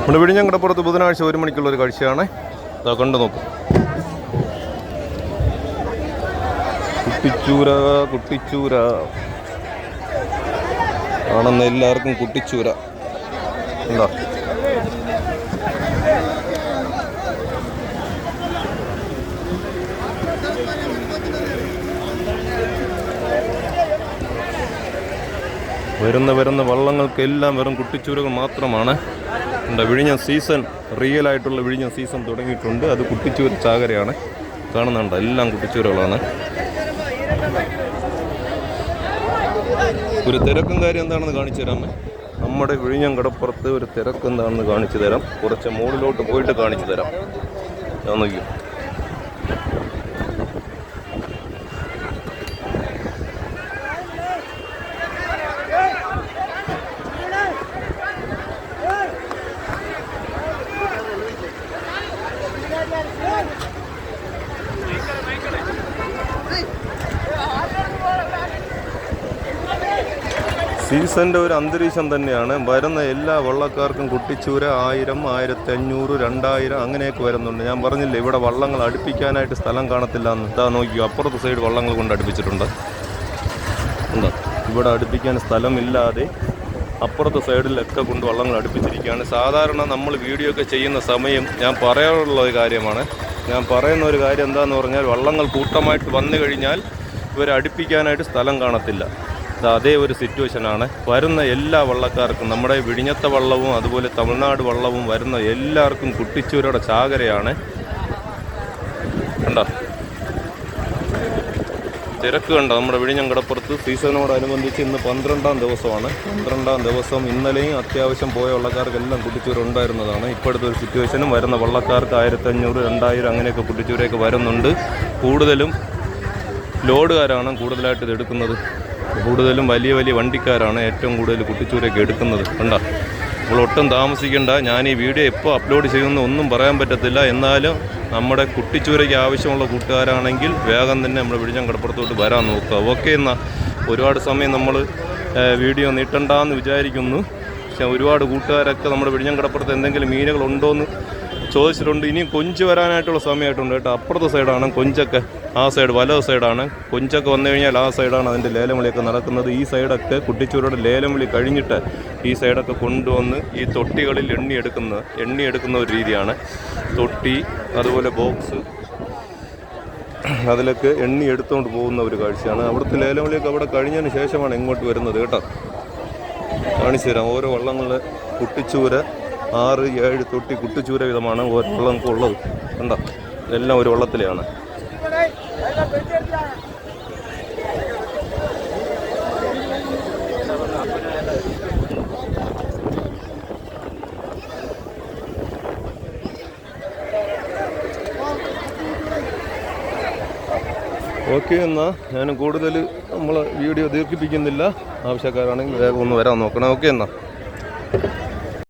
നമ്മുടെ വിഴിഞ്ഞം കടപ്പുറത്ത് ബുധനാഴ്ച ഒരു മണിക്കുള്ളൊരു കാഴ്ചയാണ്. ഇതാ കണ്ടു നോക്കും. കുട്ടിച്ചൂര കുട്ടിച്ചൂര. ആണെന്ന് എല്ലാവർക്കും കുട്ടിച്ചൂര. എന്താ വരുന്ന വരുന്ന വള്ളങ്ങൾക്കെല്ലാം വെറും കുട്ടിച്ചൂരകൾ മാത്രമാണ്. എന്താ വിഴിഞ്ഞ സീസൺ റിയൽ ആയിട്ടുള്ള വിഴിഞ്ഞ സീസൺ തുടങ്ങിയിട്ടുണ്ട്. അത് കുട്ടിച്ചൂര് ചാകരയാണ്. കാണുന്നുണ്ട്? എല്ലാം കുട്ടിച്ചൂരകളാണ്. ഒരു തിരക്കും കാര്യം എന്താണെന്ന് കാണിച്ചു തരാമേ നമ്മുടെ വിഴിഞ്ഞം കടപ്പുറത്ത് ഒരു തിരക്ക് എന്താണെന്ന് കാണിച്ചു തരാം. കുറച്ച് മുകളിലോട്ട് പോയിട്ട് കാണിച്ചു തരാം. ഞാൻ നോക്കി സീസണിന്റെ ഒരു അന്തരീക്ഷം തന്നെയാണ്. വരുന്ന എല്ലാ വള്ളക്കാർക്കും കുട്ടിച്ചൂര ആയിരം ആയിരത്തി അഞ്ഞൂറ് രണ്ടായിരം അങ്ങനെയൊക്കെ വരുന്നുണ്ട്. ഞാൻ പറഞ്ഞില്ലേ ഇവിടെ വള്ളങ്ങൾ അടുപ്പിക്കാനായിട്ട് സ്ഥലം കാണത്തില്ല എന്ന് ഇതാ നോക്കിയോ അപ്പുറത്തെ സൈഡ് വള്ളങ്ങൾ കൊണ്ട് അടുപ്പിച്ചിട്ടുണ്ട്. എന്താ ഇവിടെ അടുപ്പിക്കാൻ സ്ഥലമില്ലാതെ അപ്പുറത്തെ സൈഡിലൊക്കെ കൊണ്ട് വള്ളങ്ങൾ അടുപ്പിച്ചിരിക്കുകയാണ്. സാധാരണ നമ്മൾ വീഡിയോ ഒക്കെ ചെയ്യുന്ന സമയം ഞാൻ പറയാനുള്ള ഒരു കാര്യമാണ്. ഞാൻ പറയുന്ന ഒരു കാര്യം എന്താണെന്ന് പറഞ്ഞാൽ വള്ളങ്ങൾ കൂട്ടമായിട്ട് വന്നു കഴിഞ്ഞാൽ ഇവരെ അടുപ്പിക്കാനായിട്ട് സ്ഥലം കാണത്തില്ല. അതേ ഒരു സിറ്റുവേഷനാണ് വരുന്ന എല്ലാ വള്ളക്കാർക്കും നമ്മുടെ വിഴിഞ്ഞത്തെ വള്ളവും അതുപോലെ തമിഴ്നാട് വള്ളവും വരുന്ന എല്ലാവർക്കും കുട്ടിച്ചൂരയുടെ ചാകരയാണ്. കണ്ടോ? തിരക്ക് കണ്ടോ? നമ്മുടെ വിഴിഞ്ഞം കടപ്പുറത്ത് സീസണോടനുബന്ധിച്ച് ഇന്ന് പന്ത്രണ്ടാം ദിവസമാണ്. പന്ത്രണ്ടാം ദിവസം ഇന്നലെയും അത്യാവശ്യം പോയ വള്ളക്കാർക്കെല്ലാം കുട്ടിച്ചൂര ഉണ്ടായിരുന്നതാണ്. ഇപ്പോഴത്തെ ഒരു സിറ്റുവേഷനും വരുന്ന വള്ളക്കാർക്ക് ആയിരത്തഞ്ഞൂറ് രണ്ടായിരം അങ്ങനെയൊക്കെ കുട്ടിച്ചൂരയൊക്കെ വരുന്നുണ്ട്. കൂടുതലും ലോഡുകാരാണ് കൂടുതലായിട്ട് ഇത് എടുക്കുന്നത്. കൂടുതലും വലിയ വലിയ വണ്ടിക്കാരാണ് ഏറ്റവും കൂടുതൽ കുട്ടിച്ചൂരൊക്കെ എടുക്കുന്നത്. കണ്ട? അപ്പോൾ ഒട്ടും താമസിക്കേണ്ട. ഞാൻ ഈ വീഡിയോ എപ്പോൾ അപ്ലോഡ് ചെയ്യുമെന്ന് ഒന്നും പറയാൻ പറ്റത്തില്ല. എന്നാലും നമ്മുടെ കുട്ടിച്ചൂരയ്ക്ക് ആവശ്യമുള്ള കൂട്ടുകാരാണെങ്കിൽ വേഗം തന്നെ നമ്മൾ വിഴിഞ്ഞം കടപ്പുറത്തോട്ട് വരാൻ നോക്കുക. ഓക്കെ എന്നാൽ ഒരുപാട് സമയം നമ്മൾ വീഡിയോ നീട്ടണ്ടെന്ന് വിചാരിക്കുന്നു. പക്ഷെ ഒരുപാട് കൂട്ടുകാരൊക്കെ നമ്മുടെ വിഴിഞ്ഞം കടപ്പുറത്ത് എന്തെങ്കിലും മീനുകളുണ്ടോ എന്ന് ചോദിച്ചിട്ടുണ്ട്. ഇനിയും കൊഞ്ച് വരാനായിട്ടുള്ള സമയമായിട്ടുണ്ട് കേട്ടോ. അപ്പുറത്തെ സൈഡാണ് കൊഞ്ചൊക്കെ. ആ സൈഡ് വലത് സൈഡാണ്. കൊഞ്ചൊക്കെ വന്നു കഴിഞ്ഞാൽ ആ സൈഡാണ് അതിന്റെ ലേലം വിളിയൊക്കെ നടക്കുന്നത്. ഈ സൈഡൊക്കെ കുട്ടിച്ചൂരുടെ ലേലം വിളി കഴിഞ്ഞിട്ട് ഈ സൈഡൊക്കെ കൊണ്ടുവന്ന് ഈ തൊട്ടികളിൽ എണ്ണി എടുക്കുന്നത് എണ്ണി എടുക്കുന്ന ഒരു രീതിയാണ്. തൊട്ടി അതുപോലെ ബോക്സ്. അതിലൊക്കെ എണ്ണി എടുത്തുകൊണ്ട് പോകുന്ന ഒരു കാഴ്ചയാണ്. അവിടുത്തെ ലേലം വിളിയൊക്കെ അവിടെ കഴിഞ്ഞതിന് ശേഷമാണ് ഇങ്ങോട്ട് വരുന്നത് കേട്ടോ. കാണിച്ചു തരാം. ഓരോ വള്ളങ്ങളുടെ കുട്ടിച്ചൂര ആറ് ഏഴ് തൊട്ടി കുട്ടിച്ചൂര വിധമാണ് വള്ളം ഉള്ളത്. കണ്ട? എല്ലാം ഒരു വള്ളത്തിലെയാണ്. ഓക്കെ എന്നാൽ ഞാൻ കൂടുതൽ നമ്മൾ വീഡിയോ ദീർഘിപ്പിക്കുന്നില്ല. ആവശ്യക്കാരാണെങ്കിൽ വേഗം ഒന്ന് വരാൻ നോക്കണം. ഓക്കെ എന്നാൽ